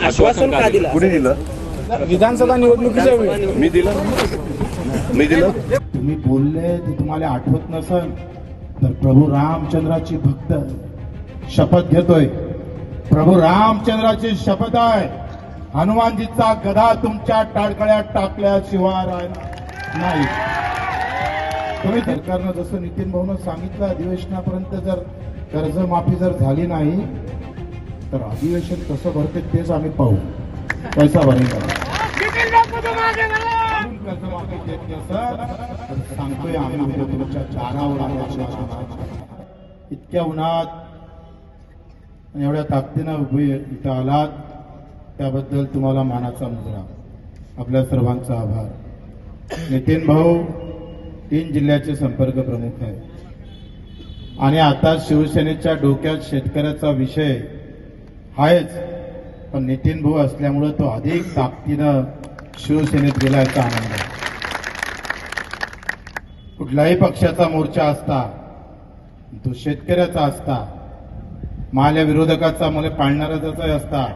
आश्वासन का दिलं? कुणी दिलं? विधानसभा निवडणुकीच्या वेळी. मी दिलं. मी दिलं. तुम्ही बोलले ते तुम्हाला आठवत नसल तर प्रभू रामचंद्राची भक्त शपथ घेतोय. प्रभू रामचंद्राची शपथ आहे. हनुमानजीचा गदा तुमच्या टाळकळ्यात टाकल्याशिवाय नाही. तुम्ही सरकारनं जसं नितीन भाऊनं सांगितलं अधिवेशनापर्यंत जर कर्जमाफी जर झाली नाही तर अधिवेशन कसं भरते तेच आम्ही पाहू. पैसा भरेल सांगतोय आम्ही म्हणजे तुमच्या चारावर उन्हात. इतक्या उन्हात आणि एवढ्या ताकदीनं उभे इथं आलात त्याबद्दल तुम्हाला मानाचा मुजरा आपल्या सर्वांचा आभार. नितीन भाऊ तीन जिल्ह्याचे संपर्क प्रमुख आहे आणि आता शिवसेनेच्या डोक्यात शेतकऱ्याचा विषय आहेच. पण नितीन भाऊ असल्यामुळं तो अधिक ताकदीनं शिवसेनेत गेला याचा आनंद आहे. कुठल्याही पक्षाचा मोर्चा असता तो शेतकऱ्याचा असता माल्या विरोधकाचा मला पाळणाऱ्याचा असता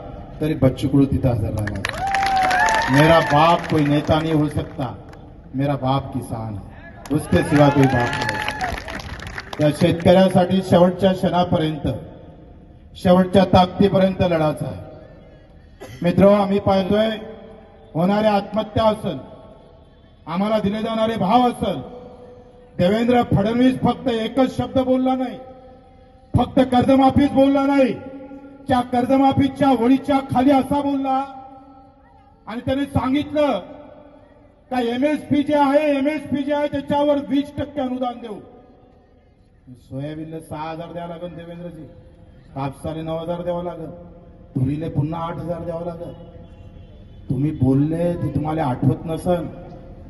तरी बच्चू कडू तिथं हजर राहिला मेरा बाप कोई नेता नहीं हो सकता मेरा बाप किसान है. उसके सिवा कोई बाप नाही. त्या शेतकऱ्यासाठी शेवटच्या क्षणापर्यंत शेवटच्या ताकदीपर्यंत लढायचा आहे. मित्र आम्ही पाहतोय होणाऱ्या आत्महत्या असेल आम्हाला दिले जाणारे भाव असेल देवेंद्र फडणवीस फक्त एकच शब्द बोलला नाही. फक्त कर्जमाफीच बोलला नाही. त्या कर्जमाफीच्या वळीच्या खाली असा बोलला आणि त्याने सांगितलं का एमएसपी जे आहे एमएसपी जे आहे त्याच्यावर वीस टक्के अनुदान देऊ. सोयाबीनला सहा हजार द्यावं लागेल देवेंद्रजी. कापसाने नऊ हजार द्यावं लागत तुम्हीले पुन्हा आठ हजार द्यावं लागत तुम्ही बोलले ते तुम्हाला आठवत नसल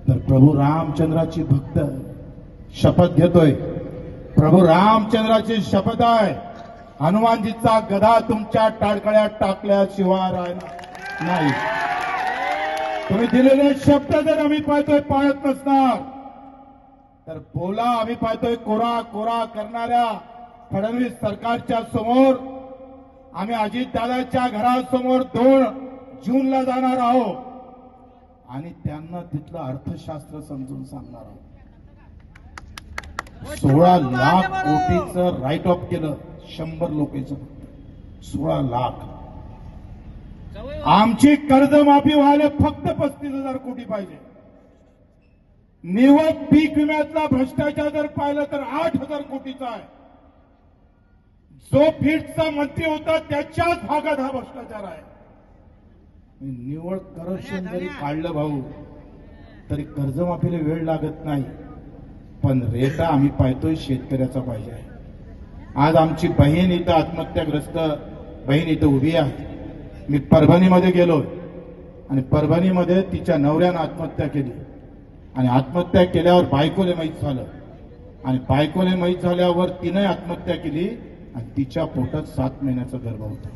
तर प्रभू रामचंद्राची भक्त शपथ घेतोय. प्रभू रामचंद्राची शपथ आहे. हनुमानजीचा गदा तुमच्या टाळकळ्यात टाकल्याशिवाय राहणार नाही. तुम्ही दिलेले शब्द जर आम्ही पाहतोय पाळत नसणार. तर बोला आम्ही पाहतोय कोरा कोरा करणाऱ्या फडणवीस सरकारच्या समोर आम्ही अजितदादाच्या घरासमोर दोन जूनला जाणार आहोत. आणि त्यांना तिथलं अर्थशास्त्र समजून सांगणार आहोत. सोळा लाख कोटीचं राईट ऑफ केलं शंभर लोकांचं. सोळा लाख. आमची कर्जमाफी व्हायला फक्त पस्तीस हजार कोटी पाहिजे. निवड पीक विम्यातला भ्रष्टाचार जर पाहिलं तर आठ हजार कोटीचा आहे. जो फीडचा मंत्री होता त्याच्याच भागात हा भ्रष्टाचार आहे. निवड करप्शन जरी काढलं भाऊ तरी कर्जमाफीला वेळ लागत नाही. पण रेटा आम्ही पाहतोय शेतकऱ्याचा पाहिजे आहे. आज आमची बहीण इथं आत्महत्याग्रस्त बहीण इथं उभी आहे. मी परभणीमध्ये गेलोय. आणि परभणीमध्ये तिच्या नवऱ्यानं आत्महत्या केली. आणि आत्महत्या केल्यावर बायकोले माहीत झालं. आणि बायकोले माहीत झाल्यावर तिने आत्महत्या केली. आणि तिच्या पोटात सात महिन्याचा गर्भ होतं.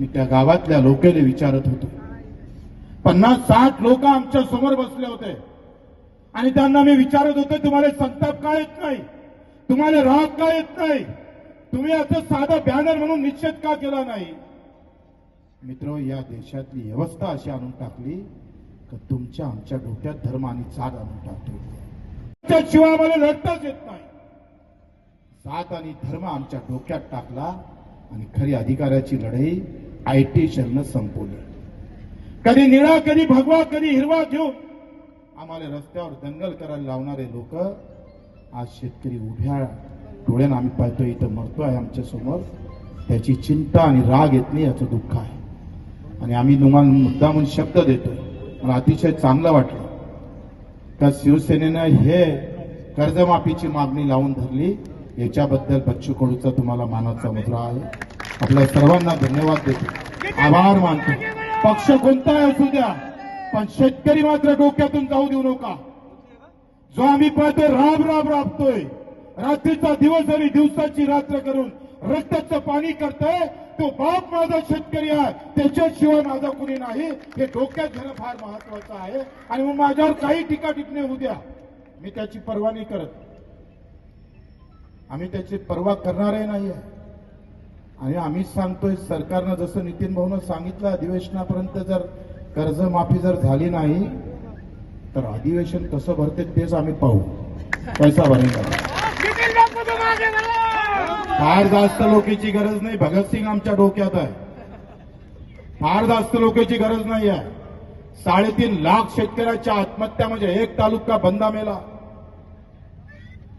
मी त्या गावातल्या लोकेले विचारत होतो. पन्नास साठ लोक आमच्यासमोर बसले होते. आणि त्यांना मी विचारत होतो तुम्हाला संताप का येत नाही? तुम्हाला राग का येत नाही? तुम्ही असं साधं बॅनर म्हणून निश्चित का केला नाही? मित्र या देशातली व्यवस्था अशी आणून टाकली का तुमच्या आमच्या डोक्यात धर्म आणि चाल आणून टाकतो. शिवाय मला लढताच येत नाही. जात आणि धर्म आमच्या डोक्यात टाकला आणि खरी अधिकाराची लढाई आय टी शरनं संपवली. कधी निळा कधी भगवा कधी हिरवा घेऊन आम्हाला रस्त्यावर दंगल करायला लावणारे लोक आज शेतकरी उभ्या डोळ्यानं आम्ही पाहतोय इथं मरतो आहे आमच्यासमोर. त्याची चिंता आणि राग येत नाही याचं दुःख आहे. आणि आम्ही तुम्हाला मुद्दा म्हणून शब्द देतोय. मला अतिशय चांगलं वाटलं. का शिवसेनेनं हे कर्जमाफीची मागणी लावून धरली. याच्याबद्दल बच्चू कडूचा तुम्हाला मानाचा मुद्रा आहे. आपल्या सर्वांना धन्यवाद देतो. आभार मानतो. पक्ष कोणताही असू द्या पण शेतकरी मात्र डोक्यातून जाऊ देऊ नका. जो आम्ही पाहतोय राब राब राबतोय. रात्रीचा दिवस आणि दिवसाची रात्र करून रक्ताचं पाणी करतोय तो बाप माझा शेतकरी आहे. त्याच्याशिवाय माझा कुणी नाही. हे डोक्यात घेणं फार महत्वाचं आहे. आणि मग माझ्यावर काही टीका टिपणे होऊ द्या. मी त्याची पर्वा नाही करत आम्ही त्याची पर्वा करणारही नाही आहे आणि आम्हीच सांगतोय सरकारनं जसं नितीन भाऊनं सांगितलं अधिवेशनापर्यंत जर कर्जमाफी जर झाली नाही तर अधिवेशन कसं भरते तेच आम्ही पाहू. पैसा फार जास्त लोकेची गरज नाही. भगतसिंग आमच्या डोक्यात आहे. फार जास्त लोकेची गरज नाही आहे साडेतीन लाख शेतकऱ्याच्या आत्महत्या म्हणजे एक तालुका बंदा मेला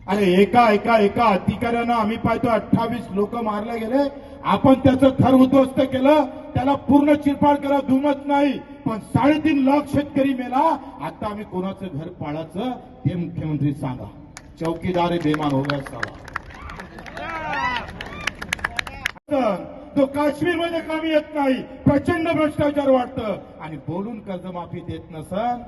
अरे एका एका एका अधिकाऱ्यानं आम्ही पाहतो अठ्ठावीस लोक मारले गेले. आपण त्याचं थर उद्ध्वस्त केलं. त्याला पूर्ण चिरपाड करा दुमत नाही. पण साडेतीन लाख शेतकरी मेला. आता आम्ही कोणाचं घर पाडायचं हे मुख्यमंत्री सांगा. चौकीदार बेमान हो गया साला तो काश्मीरमध्ये कामी येत नाही. प्रचंड भ्रष्टाचार वाटतं आणि बोलून कर्जमाफी देत नसल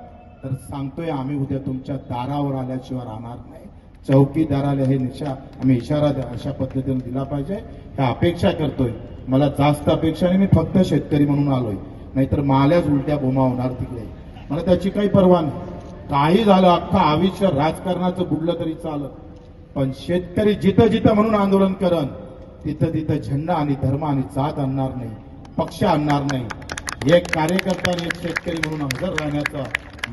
तर सांगतोय आम्ही उद्या तुमच्या दारावर आल्याशिवाय राहणार नाही. चौकीदाराला हे निशा आम्ही इशारा द्या अशा पद्धतीने दिला पाहिजे. ह्या अपेक्षा करतोय. मला जास्त अपेक्षा नाही मी फक्त शेतकरी म्हणून आलोय. नाहीतर माल्याच उलट्या बोमा होणार तिकडे. मला त्याची काही पर्वा नाही. काही झालं अख्खं आयुष्य राजकारणाचं बुडलं तरी चालत. पण शेतकरी जिथं जिथं म्हणून आंदोलन करन तिथं तिथं झेंडा आणि धर्म आणि जात आणणार नाही पक्ष आणणार नाही. एक कार्यकर्ता आणि एक शेतकरी म्हणून हजर राहण्याचा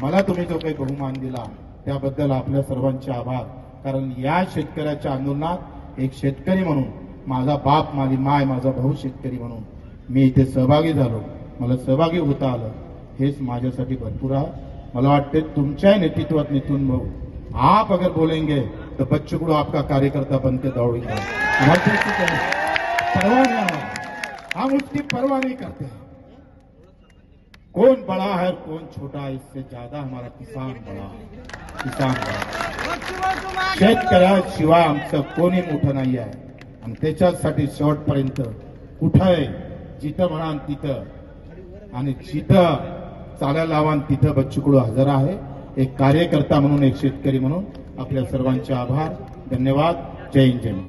मला तुम्ही जो काही बहुमान दिला त्याबद्दल आपल्या सर्वांचे आभार. कारण या शेतकऱ्याच्या आंदोलनात एक शेतकरी म्हणून माझा बाप माझी माय माझा भाऊ शेतकरी म्हणून मी इथे सहभागी झालो. मला सहभागी होता आलं. हेच माझ्यासाठी भरपूर आहे. मला वाटते तुमच्या नेतृत्वात नितून भाऊ. आप अगर बोलेंगे तर बच्चों आपका कार्यकर्ता बनते दौड़ेंगे. परवा तरफ से तो हम उसकी परवाह नहीं करते। कौन बड़ा है कौन छोटा है इससे ज्यादा हमारा किसान बड़ा है। किसान बड़ा शिवाय शेतकऱ्याशिवाय आमचं कोणी मोठं नाही आहे आणि त्याच्यासाठी शेवटपर्यंत कुठं आहे? जिथं म्हणा तिथं. आणि जिथं चालायला लावान तिथं बच्चूकडू हजर आहे. एक कार्यकर्ता म्हणून एक शेतकरी म्हणून आपल्या सर्वांचे आभार. धन्यवाद. जय हिंद जय